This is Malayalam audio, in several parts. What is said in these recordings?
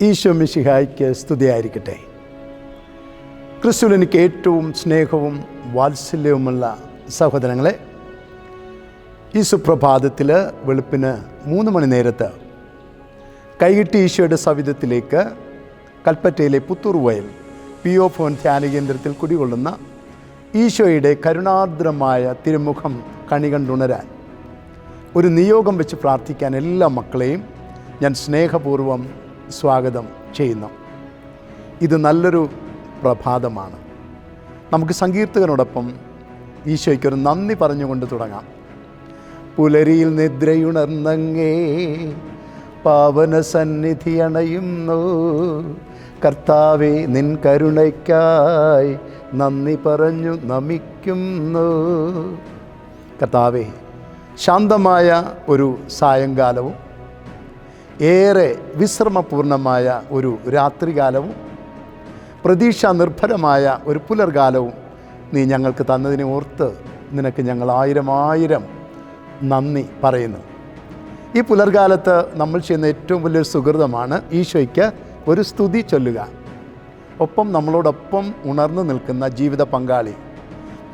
ഈശോ മിശിഹായ്ക്ക് സ്തുതിയായിരിക്കട്ടെ. ക്രിസ്തുവിൽ എനിക്ക് ഏറ്റവും സ്നേഹവും വാത്സല്യവുമുള്ള സഹോദരങ്ങളെ ഈ സുപ്രഭാതത്തിൽ വെളുപ്പിന് മൂന്ന് മണി നേരത്ത് കൈകിട്ടി ഈശോയുടെ സവിധത്തിലേക്ക് കൽപ്പറ്റയിലെ പുത്തൂർ വയൽ പി ഒ ഫോൺ ധ്യാന കേന്ദ്രത്തിൽ കുടികൊള്ളുന്ന ഈശോയുടെ കരുണാർദ്രമായ തിരുമുഖം കണി കണ്ടുണരാൻ ഒരു നിയോഗം വെച്ച് പ്രാർത്ഥിക്കാൻ എല്ലാ മക്കളെയും ഞാൻ സ്നേഹപൂർവം സ്വാഗതം ചെയ്യുന്നു. ഇത് നല്ലൊരു പ്രഭാതമാണ്. നമുക്ക് സങ്കീർത്തകനോടൊപ്പം ഈശോയ്ക്കൊരു നന്ദി പറഞ്ഞുകൊണ്ട് തുടങ്ങാം. പുലരിയിൽ നിദ്രയുണർന്നങ്ങേ പാവന സന്നിധി അണയുന്നു. കർത്താവെ നിൻ കരുണയ്ക്കായി നന്ദി പറഞ്ഞു നമിക്കുന്നു. കർത്താവെ ശാന്തമായ ഒരു സായങ്കാലവും ഏറെ വിശ്രമപൂർണമായ ഒരു രാത്രികാലവും പ്രതീക്ഷ നിർഭരമായ ഒരു പുലർകാലവും നീ ഞങ്ങൾക്ക് തന്നതിനെ ഓർത്ത് നിനക്ക് ഞങ്ങൾ ആയിരം ആയിരം നന്ദി പറയുന്നു. ഈ പുലർകാലത്ത് നമ്മൾ ചെയ്യുന്ന ഏറ്റവും വലിയൊരു സുഹൃതമാണ് ഈശോയ്ക്ക് ഒരു സ്തുതി ചൊല്ലുക. ഒപ്പം നമ്മളോടൊപ്പം ഉണർന്നു നിൽക്കുന്ന ജീവിത പങ്കാളി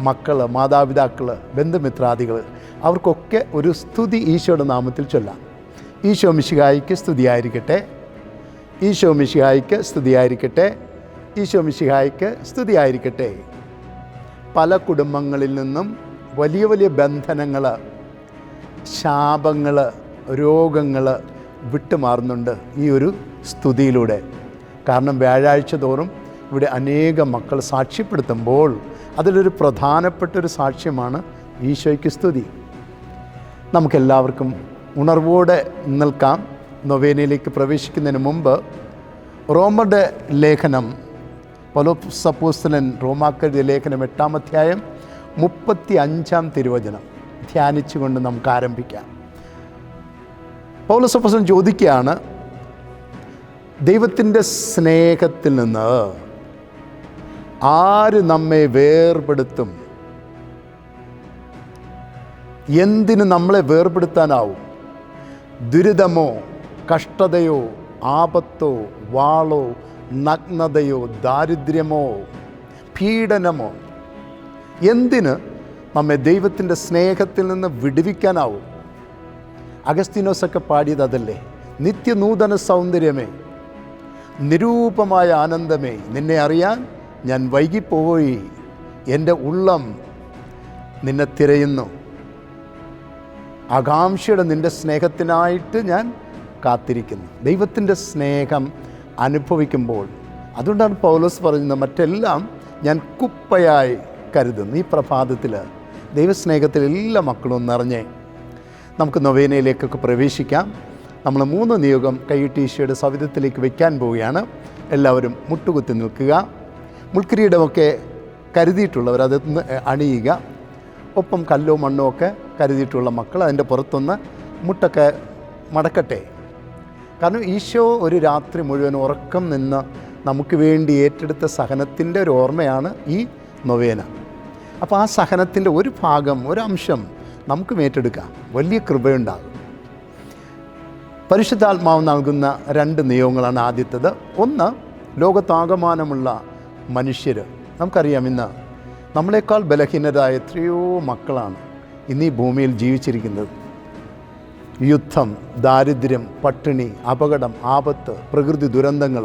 മക്കൾ മാതാപിതാക്കൾ ബന്ധുമിത്രാദികൾ അവർക്കൊക്കെ ഒരു സ്തുതി ഈശോയുടെ നാമത്തിൽ ചൊല്ലാം. ഈശോ മിശിഹായിക്ക് സ്തുതിയായിരിക്കട്ടെ. ഈശോ മിശിഹായിക്ക് സ്തുതിയായിരിക്കട്ടെ. ഈശോ മിശിഹായിക്ക് സ്തുതിയായിരിക്കട്ടെ. പല കുടുംബങ്ങളിൽ നിന്നും വലിയ വലിയ ബന്ധനങ്ങൾ ശാപങ്ങൾ രോഗങ്ങൾ വിട്ടുമാറുന്നുണ്ട് ഈ ഒരു സ്തുതിയിലൂടെ. കാരണം വ്യാഴാഴ്ച തോറും ഇവിടെ അനേക മക്കൾ സാക്ഷ്യപ്പെടുത്തുമ്പോൾ അതിലൊരു പ്രധാനപ്പെട്ടൊരു സാക്ഷ്യമാണ് ഈശോയ്ക്ക് സ്തുതി. നമുക്കെല്ലാവർക്കും ഉണർവോടെ നിൽക്കാം. നൊവേനയിലേക്ക് പ്രവേശിക്കുന്നതിന് മുമ്പ് റോമയുടെ ലേഖനം പലോസപ്പോസ്തലൻ റോമാക്കരുടെ ലേഖനം എട്ടാം അധ്യായം മുപ്പത്തി അഞ്ചാം തിരുവചനം. ധ്യാനിച്ചുകൊണ്ട് നമുക്ക് ആരംഭിക്കാം. പൗലസപ്പോസ്തലൻ ചോദിക്കുകയാണ് ദൈവത്തിന്റെ സ്നേഹത്തിൽ നിന്ന് ആര് നമ്മെ വേർപെടുത്തും? എന്തിന് നമ്മളെ വേർപെടുത്താനാവും? ദുരിതമോ കഷ്ടതയോ ആപത്തോ വാളോ നഗ്നതയോ ദാരിദ്ര്യമോ പീഡനമോ എന്തിന് നമ്മെ ദൈവത്തിന്റെ സ്നേഹത്തിൽ നിന്ന് വിടുവിക്കാനാവും? അഗസ്തീനോസൊക്കെ പാടിയത് അതല്ലേ? നിത്യനൂതന സൗന്ദര്യമേ നിരൂപമായ ആനന്ദമേ നിന്നെ അറിയാൻ ഞാൻ വൈകിപ്പോയി. എന്റെ ഉള്ളം നിന്നെ തിരയുന്നു. ആകാംക്ഷയുടെ നിന്റെ സ്നേഹത്തിനായിട്ട് ഞാൻ കാത്തിരിക്കുന്നു. ദൈവത്തിന്റെ സ്നേഹം അനുഭവിക്കുമ്പോൾ അതുകൊണ്ടാണ് പൗലോസ് പറയുന്നത് മറ്റെല്ലാം ഞാൻ കുപ്പയായി കരുതുന്നു. ഈ പ്രഭാതത്തിൽ ദൈവസ്നേഹത്തിൽ എല്ലാ മക്കളും നിറഞ്ഞേ നമുക്ക് നൊവേനയിലേക്കൊക്കെ പ്രവേശിക്കാം. നമ്മൾ മൂന്ന് നിയോഗം കൈയിട്ടീശയുടെ സവിധത്തിലേക്ക് വയ്ക്കാൻ പോവുകയാണ്. എല്ലാവരും മുട്ടുകുത്തി നിൽക്കുക. മുൾക്കിരീടമൊക്കെ കരുതിയിട്ടുള്ളവർ അതൊന്ന് അണിയുക. ഒപ്പം കല്ലോ മണ്ണോ ഒക്കെ കരുതിയിട്ടുള്ള മക്കൾ അതിന്റെ പുറത്തുനിന്ന് മുട്ടൊക്കെ മടക്കട്ടെ. കാരണം ഈശോ ഒരു രാത്രി മുഴുവൻ ഉറക്കം നിന്ന് നമുക്ക് വേണ്ടി ഏറ്റെടുത്ത സഹനത്തിന്റെ ഒരു ഓർമ്മയാണ് ഈ നൊവേന. അപ്പോൾ ആ സഹനത്തിന്റെ ഒരു ഭാഗം ഒരംശം നമുക്കും ഏറ്റെടുക്കാം. വലിയ കൃപയുണ്ടാകും. പരിശുദ്ധാത്മാവ് നൽകുന്ന രണ്ട് നിയമങ്ങളാണ് ആദ്യത്തത്. ഒന്ന് ലോകത്താകമാനമുള്ള മനുഷ്യർ നമുക്കറിയാം ഇന്ന് നമ്മളെക്കാൾ ബലഹീനരായ എത്രയോ മക്കളാണ് ഇന്ന് ഈ ഭൂമിയിൽ ജീവിച്ചിരിക്കുന്നത്. യുദ്ധം ദാരിദ്ര്യം പട്ടിണി അപകടം ആപത്ത് പ്രകൃതി ദുരന്തങ്ങൾ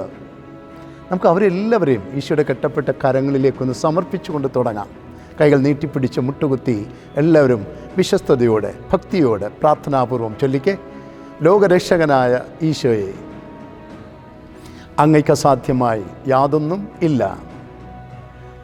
നമുക്ക് അവരെല്ലാവരെയും ഈശോയുടെ കെട്ടപ്പെട്ട കരങ്ങളിലേക്കൊന്ന് സമർപ്പിച്ചുകൊണ്ട് തുടങ്ങാം. കൈകൾ നീട്ടിപ്പിടിച്ച് മുട്ടുകുത്തി എല്ലാവരും വിശ്വസ്തയോടെ ഭക്തിയോടെ പ്രാർത്ഥനാപൂർവം ചൊല്ലിക്കെ. ലോകരക്ഷകനായ ഈശോയെ അങ്ങയ്ക്ക് അസാധ്യമായി യാതൊന്നും ഇല്ല.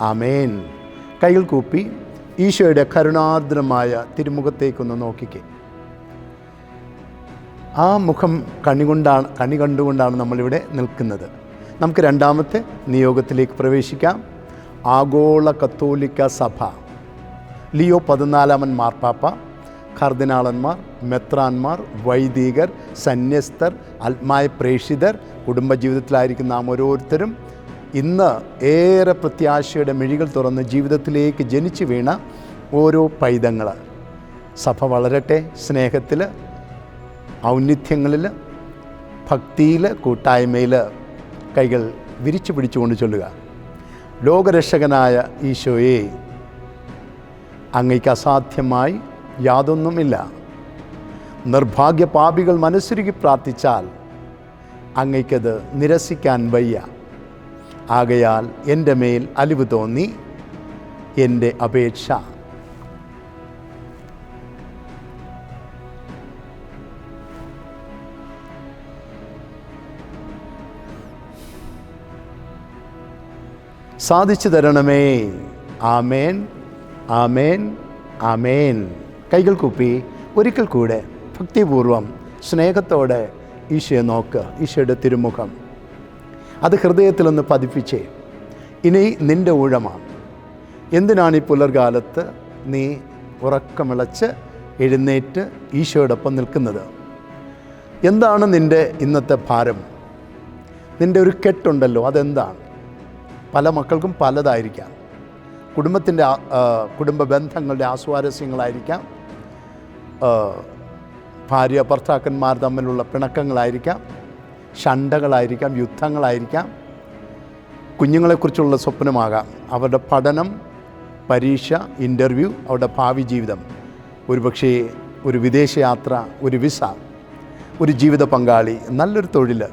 ആമേൻ. കൈകൾ കൂപ്പി ഈശോയുടെ കരുണാർദ്രമായ തിരുമുഖത്തേക്കൊന്ന് നോക്കിക്കേ. ആ മുഖം കണി കൊണ്ടാണ് കണി കണ്ടുകൊണ്ടാണ് നമ്മളിവിടെ നിൽക്കുന്നത്. നമുക്ക് രണ്ടാമത്തെ നിയോഗത്തിലേക്ക് പ്രവേശിക്കാം. ആഗോള കത്തോലിക്ക സഭ. ലിയോ പതിനാലാമൻ മാർപ്പാപ്പ കർദിനാളന്മാർ മെത്രാന്മാർ വൈദികർ സന്യസ്തർ ആത്മായ പ്രേക്ഷിതർ കുടുംബജീവിതത്തിലായിരിക്കുന്ന നാം ഓരോരുത്തരും ഇന്ന് ഏറെ പ്രത്യാശയുടെ മിഴികൾ തുറന്ന് ജീവിതത്തിലേക്ക് ജനിച്ചു വീണ ഓരോ പൈതങ്ങൾ സഭ വളരട്ടെ സ്നേഹത്തിൽ ഔന്നിത്യങ്ങളിൽ ഭക്തിയിൽ കൂട്ടായ്മയിൽ കൈകൾ വിരിച്ചു പിടിച്ചുകൊണ്ട് ചൊല്ലുക. ലോകരക്ഷകനായ ഈശോയെ അങ്ങയ്ക്ക് അസാധ്യമായി യാതൊന്നുമില്ല. നിർഭാഗ്യ പാപികൾ മനസ്സുരുകി പ്രാർത്ഥിച്ചാൽ അങ്ങയ്ക്കത് നിരസിക്കാൻ വയ്യ. ആകയാൽ എന്റെ മേൽ അലിവ് തോന്നി എന്റെ അപേക്ഷ. സാധിച്ചു തരണമേ. ആമേൻ. ആമേൻ. ആമേൻ. കൈകൾ കുപ്പി ഒരിക്കൽ കൂടെ ഭക്തിപൂർവം സ്നേഹത്തോടെ ഈശോയെ നോക്കുക ഈശോയുടെ തിരുമുഖം. അത് ഹൃദയത്തിലൊന്ന് പതിപ്പിച്ചേ. ഇനി നിന്റെ ഊഴമാണ്. എന്തിനാണ് ഈ പുലർകാലത്ത് നീ ഉറക്കമിളച്ച് എഴുന്നേറ്റ് ഈശോയോടൊപ്പം നിൽക്കുന്നത്? എന്താണ് നിന്റെ ഇന്നത്തെ ഭാരം? നിന്റെ ഒരു കെട്ടുണ്ടല്ലോ അതെന്താണ്? പല മക്കൾക്കും പലതായിരിക്കാം. കുടുംബത്തിന്റെ കുടുംബ ബന്ധങ്ങളുടെ ആസ്വാരസ്യങ്ങളായിരിക്കാം. ഭാര്യ ഭർത്താക്കന്മാർ തമ്മിലുള്ള പിണക്കങ്ങളായിരിക്കാം. ഷണ്ടകളായിരിക്കാം യുദ്ധങ്ങളായിരിക്കാം കുഞ്ഞുങ്ങളെക്കുറിച്ചുള്ള സ്വപ്നമാകാം. അവരുടെ പഠനം പരീക്ഷ ഇന്റർവ്യൂ അവരുടെ ഭാവി ജീവിതം. ഒരുപക്ഷേ ഒരു വിദേശയാത്ര ഒരു വിസ ഒരു ജീവിത പങ്കാളി നല്ലൊരു തൊഴിൽ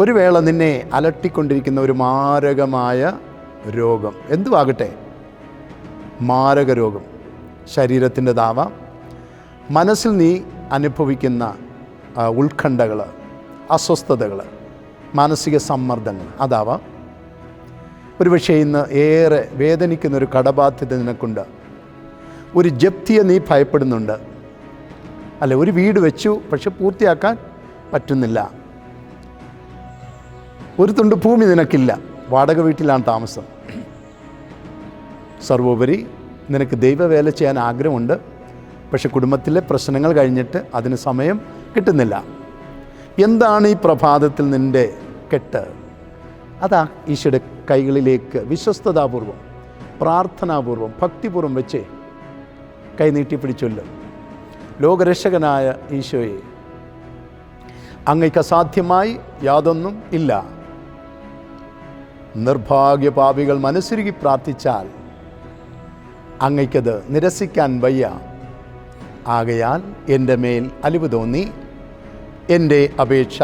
ഒരു വേള നിന്നെ അലട്ടിക്കൊണ്ടിരിക്കുന്ന ഒരു മാരകമായ രോഗം. എന്തുവാകട്ടെ? മാരക രോഗം ശരീരത്തിന്റെതാവാം. മനസ്സിൽ നീ അനുഭവിക്കുന്ന ഉത്കണ്ഠകൾ അസ്വസ്ഥതകൾ മാനസിക സമ്മർദ്ദങ്ങൾ അതാവാം. ഒരുപക്ഷെ ഇന്ന് ഏറെ വേദനിക്കുന്ന ഒരു കടബാധ്യത നിനക്കുണ്ട്. ഒരു ജപ്തിയെ നീ ഭയപ്പെടുന്നുണ്ട്. അല്ല ഒരു വീട് വെച്ചു പക്ഷെ പൂർത്തിയാക്കാൻ പറ്റുന്നില്ല. ഒരു തുണ്ട് ഭൂമി നിനക്കില്ല. വാടക വീട്ടിലാണ് താമസം. സർവോപരി നിനക്ക് ദൈവവേല ചെയ്യാൻ ആഗ്രഹമുണ്ട്. പക്ഷെ കുടുംബത്തിലെ പ്രശ്നങ്ങൾ കഴിഞ്ഞിട്ട് അതിന് സമയം കിട്ടുന്നില്ല. എന്താണ് ഈ പ്രഭാതത്തിൽ നിന്റെ കെട്ട്? അതാ ഈശോയുടെ കൈകളിലേക്ക് വിശ്വസ്തതാപൂർവം പ്രാർത്ഥനാപൂർവം ഭക്തിപൂർവം വെച്ച് കൈനീട്ടി പിടിച്ചൊല്ലും. ലോകരക്ഷകനായ ഈശോയെ അങ്ങയ്ക്ക് അസാധ്യമായി യാതൊന്നും ഇല്ല. നിർഭാഗ്യ പാപികൾ മനസ്സുരുകി പ്രാർത്ഥിച്ചാൽ അങ്ങയ്ക്കത് നിരസിക്കാൻ വയ്യ. ആകയാൽ എന്റെ മേൽ അലിവ് തോന്നി. എന്റെ അപേക്ഷ.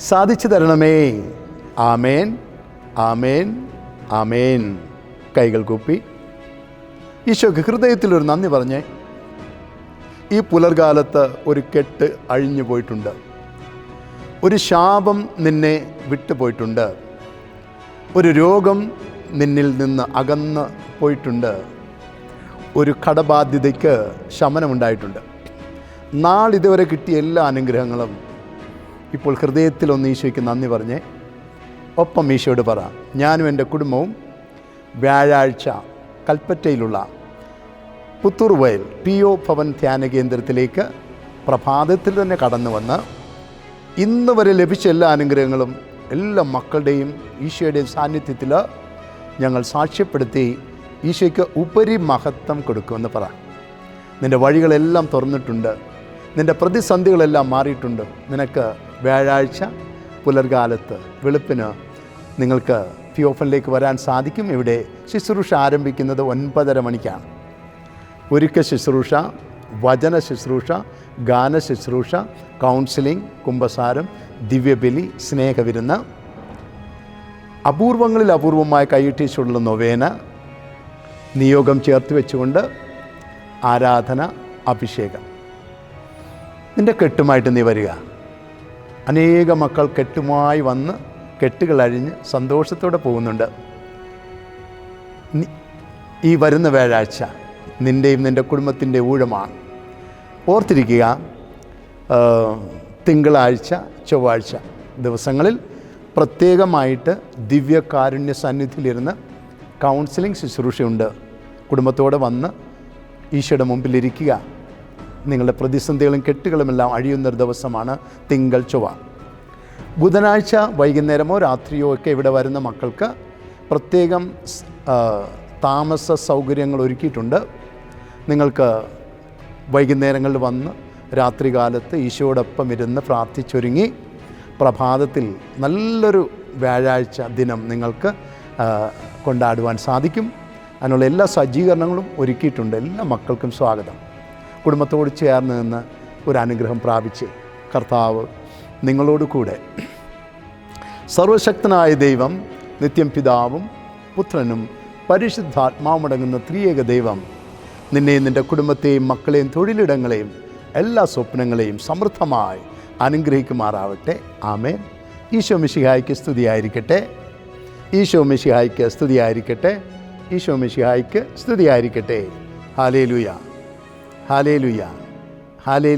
സാധിച്ചു തരണമേ. ആമേൻ ആമേൻ ആമേൻ. കൈകൾ കൂപ്പി. ഈശോക്ക് ഹൃദയത്തിലൊരു നന്ദി പറഞ്ഞേ. ഈ പുലർകാലത്ത് ഒരു കെട്ട് അഴിഞ്ഞു പോയിട്ടുണ്ട്. ഒരു ശാപം നിന്നെ വിട്ടുപോയിട്ടുണ്ട് ഒരു രോഗം നിന്നിൽ നിന്ന് അകന്ന് പോയിട്ടുണ്ട്. ഒരു കടബാധ്യതയ്ക്ക് ശമനമുണ്ടായിട്ടുണ്ട്. നാളിതുവരെ കിട്ടിയ എല്ലാ അനുഗ്രഹങ്ങളും ഇപ്പോൾ ഹൃദയത്തിലൊന്ന് ഈശോയ്ക്ക് നന്ദി പറഞ്ഞേ. ഒപ്പം ഈശോയോട് പറ ഞാനും എന്റെ കുടുംബവും വ്യാഴാഴ്ച കൽപ്പറ്റയിലുള്ള പുത്തൂർ വയൽ പി ഒ ഭവൻ ധ്യാന കേന്ദ്രത്തിലേക്ക് പ്രഭാതത്തിൽ തന്നെ കടന്നു വന്ന് ഇന്ന് വരെ ലഭിച്ച എല്ലാ അനുഗ്രഹങ്ങളും എല്ലാ മക്കളുടെയും ഈശോയുടെയും സാന്നിധ്യത്തിൽ ഞങ്ങൾ സാക്ഷ്യപ്പെടുത്തി ഈശോയ്ക്ക് ഉപരി മഹത്വം കൊടുക്കുമെന്ന് പറ. നിന്റെ വഴികളെല്ലാം തുറന്നിട്ടുണ്ട്. നിന്റെ പ്രതിസന്ധികളെല്ലാം മാറിയിട്ടുണ്ട്. നിനക്ക് വ്യാഴാഴ്ച പുലർകാലത്ത് വെളുപ്പിന് നിങ്ങൾക്ക് ഫിയോഫനിലേക്ക് വരാൻ സാധിക്കും. ഇവിടെ ശുശ്രൂഷ ആരംഭിക്കുന്നത് ഒൻപതര മണിക്കാണ്. ഒരുക്ക ശുശ്രൂഷ വചന ശുശ്രൂഷ ഗാന ശുശ്രൂഷ കൗൺസിലിംഗ് കുംഭസാരം ദിവ്യബലി സ്നേഹവിരുന്ന്. അപൂർവങ്ങളിൽ അപൂർവമായ കൈയിട്ടിച്ചുള്ള നൊവേന നിയോഗം ചേർത്ത് വെച്ചുകൊണ്ട് ആരാധന അഭിഷേകം. നിന്റെ കെട്ടുമായിട്ട് നീ വരിക. അനേക മക്കൾ കെട്ടുമായി വന്ന് കെട്ടുകളഴിഞ്ഞ് സന്തോഷത്തോടെ പോകുന്നുണ്ട്. ഈ വരുന്ന വ്യാഴാഴ്ച നിന്റെയും നിന്റെ കുടുംബത്തിന്റെ ഊഴമാണ്. ഓർത്തിരിക്കുക തിങ്കളാഴ്ച ചൊവ്വാഴ്ച ദിവസങ്ങളിൽ പ്രത്യേകമായിട്ട് ദിവ്യകാരുണ്യ സന്നിധിയിലിരുന്ന് കൗൺസിലിംഗ് ശുശ്രൂഷയുണ്ട്. കുടുംബത്തോടെ വന്ന് ഈശോയുടെ മുമ്പിലിരിക്കുക നിങ്ങളുടെ പ്രതിസന്ധികളും കെട്ടുകളുമെല്ലാം അഴിയുന്നൊരു ദിവസമാണ് തിങ്കൾ ചൊവ്വ. ബുധനാഴ്ച വൈകുന്നേരമോ രാത്രിയോ ഒക്കെ ഇവിടെ വരുന്ന മക്കൾക്ക് പ്രത്യേകം താമസ സൗകര്യങ്ങൾ ഒരുക്കിയിട്ടുണ്ട്. നിങ്ങൾക്ക് വൈകുന്നേരങ്ങളിൽ വന്ന് രാത്രികാലത്ത് ഈശോടൊപ്പം ഇരുന്ന് പ്രാർത്ഥിച്ചൊരുങ്ങി പ്രഭാതത്തിൽ നല്ലൊരു വ്യാഴാഴ്ച ദിനം നിങ്ങൾക്ക് കൊണ്ടാടുവാൻ സാധിക്കും. അതിനുള്ള എല്ലാ സജ്ജീകരണങ്ങളും ഒരുക്കിയിട്ടുണ്ട്. എല്ലാ മക്കൾക്കും സ്വാഗതം. കുടുംബത്തോട് ചേർന്ന് നിന്ന് ഒരു അനുഗ്രഹം പ്രാപിച്ച് കർത്താവ് നിങ്ങളോട് കൂടെ സർവശക്തനായ ദൈവം നിത്യം പിതാവും പുത്രനും പരിശുദ്ധാത്മാവുമടങ്ങുന്ന ത്രിയേക ദൈവം നിന്നെയും നിന്റെ കുടുംബത്തെയും മക്കളെയും തൊഴിലിടങ്ങളെയും എല്ലാ സ്വപ്നങ്ങളെയും സമൃദ്ധമായി അനുഗ്രഹിക്കുമാറാവട്ടെ. ആമേൻ. ഈശോ മിശിഹായ്ക്ക് സ്തുതിയായിരിക്കട്ടെ. ഈശോ മിശിഹായ്ക്ക് സ്തുതിയായിരിക്കട്ടെ. ഈശോ മിശിഹായ്ക്ക് സ്തുതിയായിരിക്കട്ടെ. ഹാലേ ലുയ ഹാലേ ലുയ ഹാലേ